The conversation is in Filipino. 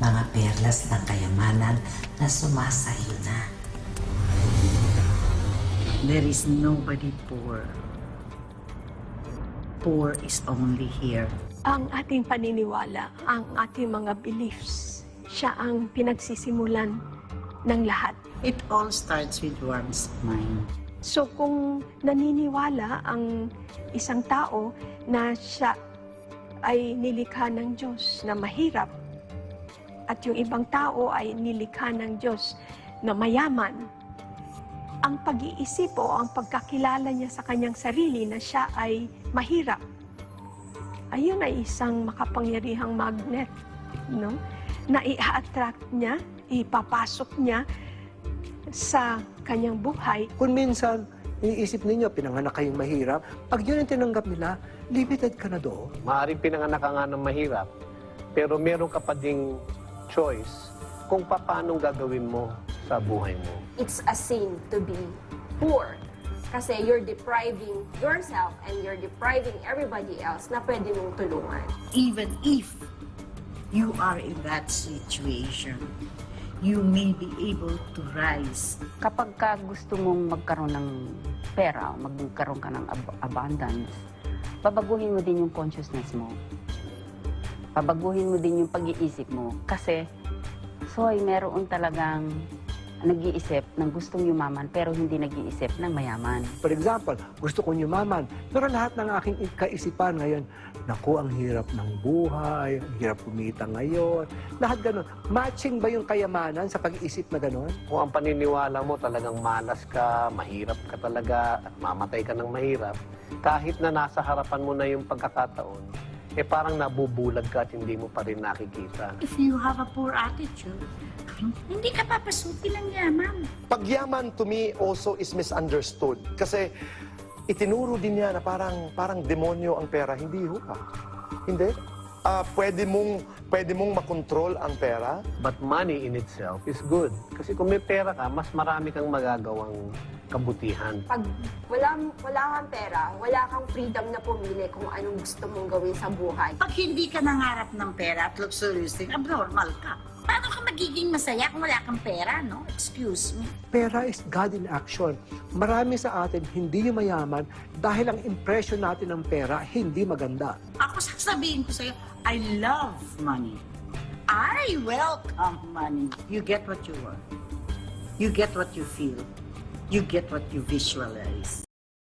mga perlas ng kayamanan na sumasayo na. There is nobody poor. Poor is only here. ang ating paniniwala, ang ating mga beliefs, siya ang pinagsisimulan ng lahat. It all starts with one's mind. So kung naniniwala ang isang tao na siya ay nilikha ng Diyos na mahirap at yung ibang tao ay nilikha ng Diyos na mayaman, ang pag-iisip o ang pagkakilala niya sa kanyang sarili na siya ay mahirap, ayun ay isang makapangyarihang magnet, no? Na i-attract niya, ipapasok niya sa kanyang buhay Kung minsan, iniisip ninyo, pinanganak kayong mahirap, pag yun ang tinanggap nila, limited ka na doon. Maaaring pinanganak ka nga ng mahirap, pero meron ka pa ding choice kung paano gagawin mo sa buhay mo. it's a sin to be poor. Kasi you're depriving yourself and you're depriving everybody else na pwede mong tulungan. Even if you are in that situation, you may be able to rise. kapag ka gusto mong magkaroon ng pera, magkaroon ka ng ab- abundance, babaguhin mo din yung consciousness mo. Babaguhin mo din yung pag-iisip mo. Kasi, soy, meron talagang nag-iisip ng gustong yumaman pero hindi nag-iisip ng mayaman. For example, gusto kong yumaman, pero lahat ng aking kaisipan ngayon, naku, ang hirap ng buhay, ang hirap kumita ngayon, lahat ganun. Matching ba yung kayamanan sa pag-iisip na ganun? Kung ang paniniwala mo talagang malas ka, mahirap ka talaga, at mamatay ka ng mahirap, kahit na nasa harapan mo na yung pagkakataon, eh parang nabubulag ka at hindi mo pa rin nakikita. If you have a poor attitude, hindi ka papasukin ng yaman. Pagyaman to me also is misunderstood. Kasi itinuro din niya na parang, parang demonyo ang pera. Hindi ho ka. Hindi. Ah, pwede mong pwede mong makontrol ang pera. But money in itself is good. Kasi kung may pera ka, mas marami kang magagawang kabutihan. Pag wala, wala kang pera, wala kang freedom na pumili kung anong gusto mong gawin sa buhay. Pag hindi ka nangarap ng pera at luxurious thing, abnormal ka. Paano ka magiging masaya kung wala kang pera, no? Excuse me. Pera is God in action. Marami sa atin hindi yung mayaman dahil ang impression natin ng pera hindi maganda. Ako sasabihin ko sa'yo, I love money. I welcome money. You get what you want. You get what you feel. You get what you visualize.